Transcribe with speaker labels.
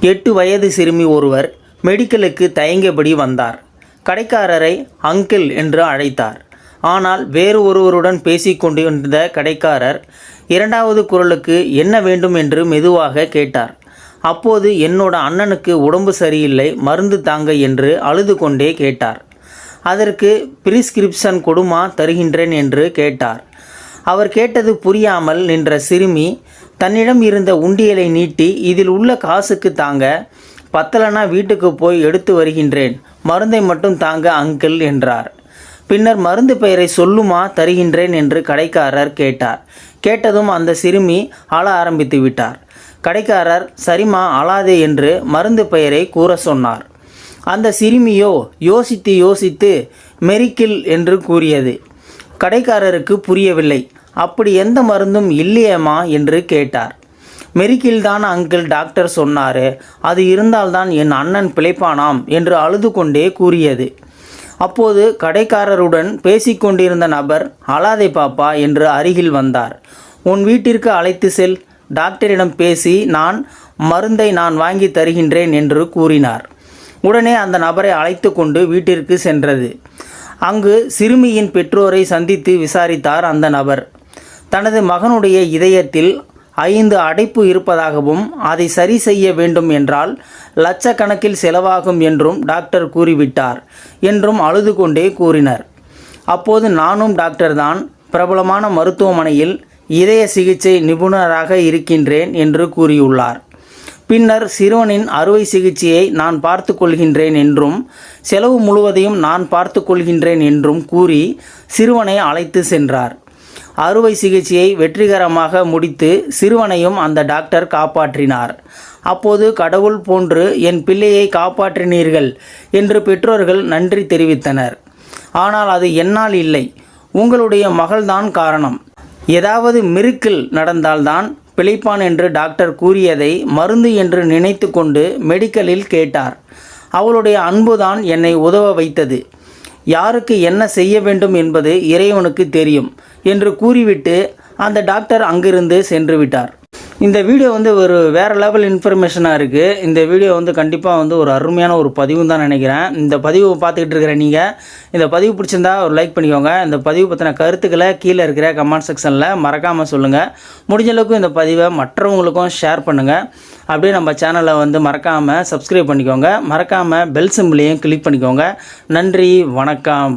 Speaker 1: எட்டு வயது சிறுமி ஒருவர் மெடிக்கலுக்கு தயங்கியபடி வந்தார். கடைக்காரரை அங்கிள் என்று அழைத்தார். ஆனால் வேறு ஒருவருடன் பேசிக் கொண்டிருந்த கடைக்காரர் இரண்டாவது குரலுக்கு என்ன வேண்டும் என்று மெதுவாக கேட்டார். அப்போது என்னோட அண்ணனுக்கு உடம்பு சரியில்லை மருந்து தாங்க என்று அழுது கொண்டே கேட்டார். அதற்கு பிரிஸ்கிரிப்ஷன் கொடுமா தருகின்றேன் என்று கேட்டார். அவர் கேட்டது புரியாமல் நின்ற சிறுமி தன்னிடம் இருந்த உண்டியலை நீட்டி இதில் உள்ள காசுக்கு தாங்க பத்தலனா வீட்டுக்கு போய் எடுத்து வருகின்றேன். மருந்தை மட்டும் தாங்க அங்கிள் என்றார். பின்னர் மருந்து பெயரை சொல்லுமா தருகின்றேன் என்று கடைக்காரர் கேட்டார். கேட்டதும் அந்த சிறுமி அழ ஆரம்பித்து விட்டார். கடைக்காரர் சரிமா அழாதே என்று மருந்து பெயரை கூற சொன்னார். அந்த சிறுமியோ யோசித்து யோசித்து மெரிக்கில் என்று கூறியது. கடைக்காரருக்கு புரியவில்லை. அப்படி எந்த மருந்தும் இல்லையேம்மா என்று கேட்டார். மெரிக்கில் தான் அங்கிள் டாக்டர் சொன்னார். அது இருந்தால்தான் என் அண்ணன் பிழைப்பானாம் என்று அழுது கொண்டே கூறியது. அப்போது கடைக்காரருடன் பேசிக்கொண்டிருந்த நபர் அழாதே பாப்பா என்று அருகில் வந்தார். உன் வீட்டிற்கு அழைத்து செல். டாக்டரிடம் பேசி நான் மருந்தை நான் வாங்கி தருகின்றேன் என்று கூறினார். உடனே அந்த நபரை அழைத்து கொண்டு வீட்டிற்கு சென்றது. அங்கு சிறுமியின் பெற்றோரை சந்தித்து விசாரித்தார் அந்த நபர். தனது மகனுடைய இதயத்தில் ஐந்து அடைப்பு இருப்பதாகவும் அதை சரி செய்ய வேண்டும் என்றால் லட்சக்கணக்கில் செலவாகும் என்றும் டாக்டர் கூறிவிட்டார் என்றும் அழுது கொண்டே கூறினர். அப்போது நானும் டாக்டர் தான் பிரபலமான மருத்துவமனையில் இதய சிகிச்சை நிபுணராக இருக்கின்றேன் என்று கூறியுள்ளார். பின்னர் சிறுவனின் அறுவை சிகிச்சையை நான் பார்த்து கொள்கின்றேன் என்றும் செலவு முழுவதையும் நான் பார்த்து கொள்கின்றேன் என்றும் கூறி சிறுவனை அழைத்து சென்றார். அறுவை சிகிச்சையை வெற்றிகரமாக முடித்து சிறுவனையும் அந்த டாக்டர் காப்பாற்றினார். அப்போது கடவுள் போன்று என் பிள்ளையை காப்பாற்றினீர்கள் என்று பெற்றோர்கள் நன்றி தெரிவித்தனர். ஆனால் அது என்னால் இல்லை. உங்களுடைய மகள்தான் காரணம். ஏதாவது மிருக்கில் நடந்தால்தான் பிழைப்பான் என்று டாக்டர் கூறியதை மருந்து என்று நினைத்து கொண்டு மெடிக்கலில் கேட்டார். அவளுடைய அன்புதான் என்னை உதவ வைத்தது. யாருக்கு என்ன செய்ய வேண்டும் என்பது இறைவனுக்கு தெரியும் என்று கூறிவிட்டு அந்த டாக்டர் அங்கிருந்து சென்று விட்டார். இந்த வீடியோ வந்து ஒரு வேறு லெவல் இன்ஃபர்மேஷனாக இருக்குது இந்த வீடியோ வந்து கண்டிப்பாக வந்து ஒரு அருமையான ஒரு பதிவு தான் நினைக்கிறேன். இந்த பதிவு பார்த்துக்கிட்டு இருக்கிற நீங்கள் இந்த பதிவு பிடிச்சிருந்தா ஒரு லைக் பண்ணிக்கோங்க. இந்த பதிவு பற்றின கருத்துக்களை கீழே இருக்கிற கமெண்ட் செக்ஷனில் மறக்காமல் சொல்லுங்கள் முடிஞ்ச அளவுக்கு இந்த பதிவை மற்றவங்களுக்கும் ஷேர் பண்ணுங்கள் அப்படியே நம்ம சேனலை வந்து மறக்காமல் சப்ஸ்கிரைப் பண்ணிக்கோங்க. மறக்காமல் பெல் சிம்பிளையும் கிளிக் பண்ணிக்கோங்க. நன்றி வணக்கம்.